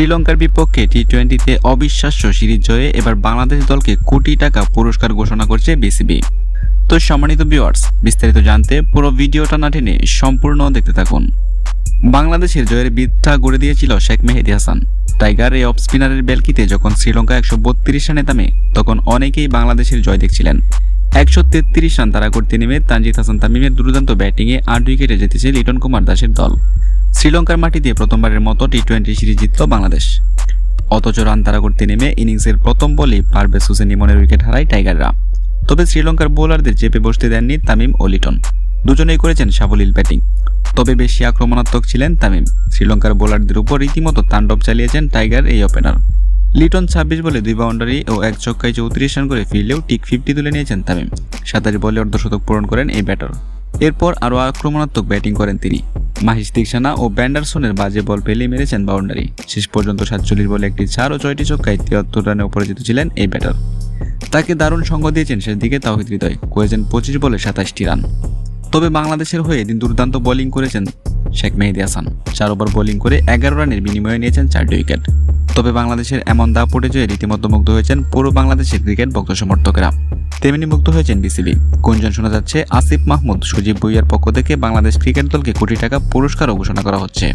শ্রীলঙ্কার বিপক্ষে টি টোয়েন্টিতে অবিশ্বাস্য সিরিজ জয়ে এবার বাংলাদেশ দলকে কোটি টাকা পুরস্কার ঘোষণা করছে বিসিবি। তো সম্মানিত ভিউয়ার্স বিস্তারিত জানতে পুরো ভিডিওটা না টেনে সম্পূর্ণ দেখতে থাকুন। বাংলাদেশের জয়ের বৃদ্ধা গড়ে দিয়েছিল শেখ মেহেদি হাসান। টাইগার এই অফ স্পিনারের বেলকিতে যখন শ্রীলঙ্কা একশো বত্রিশ রানে নামে তখন অনেকেই বাংলাদেশের জয় দেখছিলেন। একশো তেত্রিশ রান তারা করতে নেমে তানজিদ হাসান তামিমের দুর্দান্ত ব্যাটিংয়ে আট উইকেটে জিতেছে লিটন কুমার দাসের দল। শ্রীলঙ্কার মাটিতে প্রথমবারের মতো টি টোয়েন্টি সিরিজ জিতল বাংলাদেশ। অথচ রান তারা করতে নেমে ইনিংসের প্রথম বলেই পারভেজ হোসেন ইমনের উইকেট হারায় টাইগাররা। তবে শ্রীলঙ্কার বোলারদের চেপে বসতে দেননি তামিম ও লিটন। দুজনেই করেছেন সাবলীল ব্যাটিং। তবে বেশি আক্রমণাত্মক ছিলেন তামিম। শ্রীলঙ্কার বোলারদের উপর রীতিমতো তাণ্ডব চালিয়েছেন টাইগার এই ওপেনার। লিটন ছাব্বিশ বলে দুই বাউন্ডারি ও এক ছক্কায় চৌত্রিশ রান করে ফিরলেও টিক ফিফটি তুলে নিয়েছেন তামিম। সাতাশ বলে অর্ধশতক পূরণ করেন এই ব্যাটার। এরপর আরও আক্রমণাত্মক ব্যাটিং করেন তিনি। মাহিস তিকসানা ও ব্যান্ডারসনের বাজে বল পেলে মেরেছেন বাউন্ডারি। শেষ পর্যন্ত সাতচল্লিশ বলে একটি চার ও ছয়টি ছক্কায় তিয়াত্তর রানে অপরাজিত ছিলেন এই ব্যাটার। তাকে দারুণ সঙ্গ দিয়েছেন শেষ দিকে তাওহিদ হৃদয়। করেছেন পঁচিশ বলে সাতাশটি রান। তবে বাংলাদেশের হয়ে দিন দুর্দান্ত বোলিং করেছেন শেখ মেহেদি হাসান। চার ওভার বোলিং করে এগারো রানের বিনিময়ে নিয়েছেন চারটি উইকেট। তবে বাংলাদেশের এমন দাপটে জয়ে রীতিমতো মুগ্ধ হয়েছেন পুরো বাংলাদেশের ক্রিকেট ভক্ত সমর্থকেরা। তেমনি মুগ্ধ হয়েছেন বিসিবি। গুঞ্জন শোনা যাচ্ছে, আসিফ মাহমুদ সুজীব ভুইয়ার পক্ষ থেকে বাংলাদেশ ক্রিকেট দলকে কোটি টাকা পুরস্কারও ঘোষণা করা হচ্ছে।